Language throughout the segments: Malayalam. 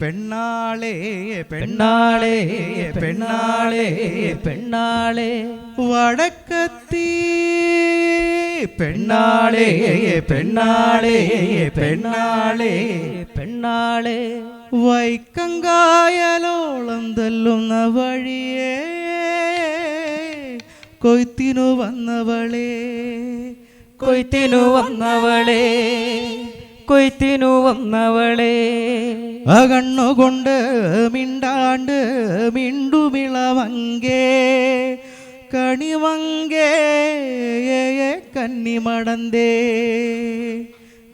പെണ്ണാളെ പെണ്ണാളെ പെണ്ണാളെ പെണ്ണാളെ. വടക്കത്തി പെണ്ണാളെ പെണ്ണാളെ പെണ്ണാളെ പെണ്ണാളെ. വൈക്കങ്കായലോളം തല്ലുന്ന വഴിയേ കൊയ്ത്തിനു വന്നവളെ കൊയ്ത്തിനു വന്നവളെ. കൊയ്ത്തിനു വന്നവളെ. അകണ്ണുകൊണ്ട് മിണ്ടാണ്ട് മിണ്ടുമിളവങ്കേ. കണിമങ്കേ കന്നിമടന്തേ.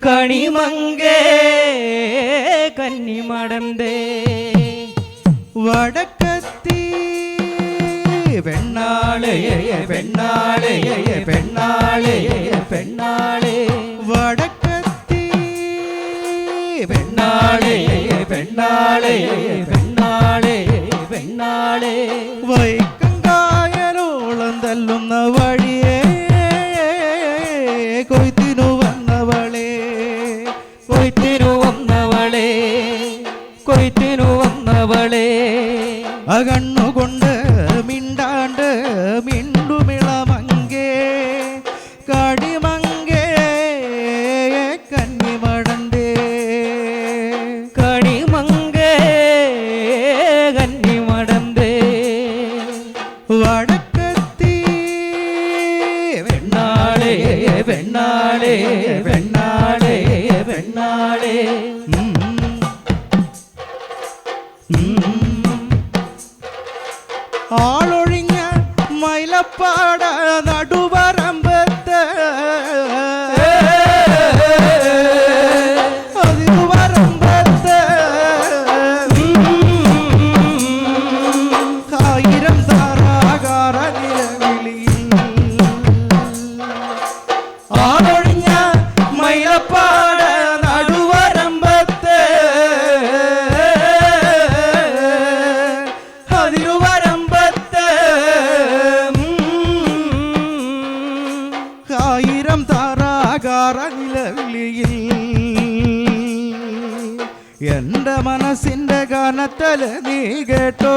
കണിമങ്കേ കന്നിമടന്തേ. വടക്കത്തി പെണ്ണാളെ പെണ്ണാളെ പെണ്ണാളെ പെണ്ണാളേ. വടക്കത്തി പെണ്ണാളെ പെണ്ണാളെ പെണ്ണാളെ പെണ്ണാളെ. വൈക്കങ്കായലോളം തല്ലുന്ന വഴിയേ കൊയ്ത്തിനു വന്നവളെ. കൊയ്ത്തിനു വന്നവളെ കൊയ്ത്തിനു വന്നവളെ. അകണ്ണുകൊണ്ട് വടക്കത്തി പെണ്ണാളെ പെണ്ണാളെ പെണ്ണാളെ പെണ്ണാളെ താരാകാര എന്റെ എന്റെ മനസ്സിന്റെ ഗാനത്തൽ നീ കേട്ടോ?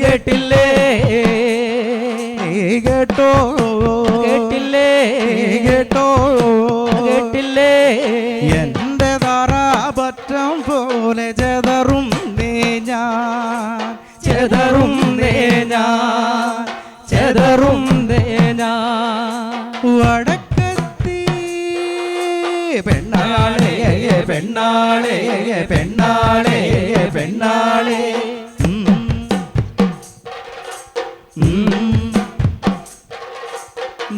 കേട്ടില്ലേ? നീ കേട്ടോ? കേട്ടില്ലേ? കേട്ടോ? കേട്ടില്ലേ? എന്റെ താറാപറ്റം പോലെ ചെതറും നീ ഞാൻ. ചെതറും നേനാ ചെതറും നേനാ വടക്കത്തി പെണ്ണാളെ പെണ്ണാളെ പെണ്ണാളെ പെണ്ണാളെ.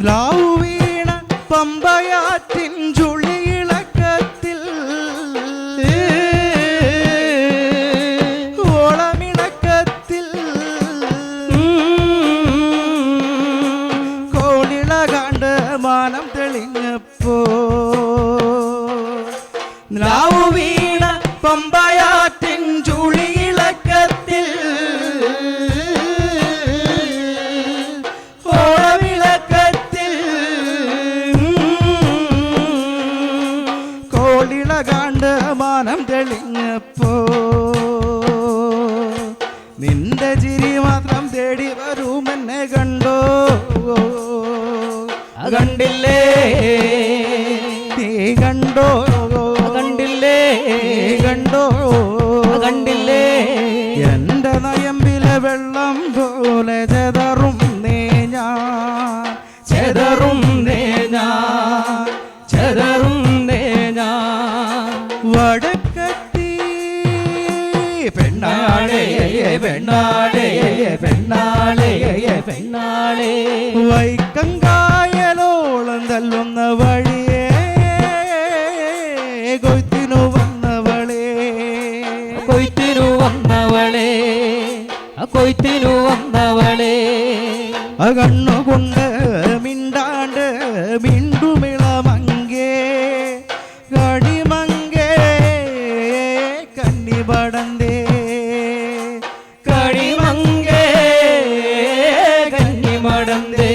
ലാവു വീണ പമ്പയാറ്റിൻ ചുളിയിളക്കത്തിൽ ലാവു വീണ പമ്പയാറ്റിൻ ചുളിയിളക്കത്തിൽ. ഓളവിളക്കത്തിൽ കോളിള കണ്ട് മാനം തെളിഞ്ഞപ്പോ നിന്റെ ചിരി മാത്രം തേടി വരുമെന്നെ കണ്ടോ? കണ്ടില്ലേ? നീ കണ്ടോ? കണ്ടോ? കണ്ടില്ലേ? എന്റെ നയമ്പിലെ വെള്ളം പോലെ ചെതറും നേഞ്ഞാ ചെതറും നേഞ്ഞാ ചെതറും നേഞ്ഞാ. വടക്കത്തി പെണ്ണാളേ പെണ്ണാളേ പെണ്ണാളേ. പെണ്ണാളേ വൈക്കങ്കായലോളം ಕೊಯ್ತಿರು ಒಂದವಳೆ ಅಗಣ್ಣು ಕೊಂಡ ಮಿಂಡಾಂಡ ಮಿಂಡು ಮಿಳ ಮಂಗೆ ಗಡಿ ಮಂಗೆ ಕಣ್ಣಿ ಬಡಂದೆ ಕಡಿ ಮಂಗೆ ಕಣ್ಣಿ ಬಡಂದೆ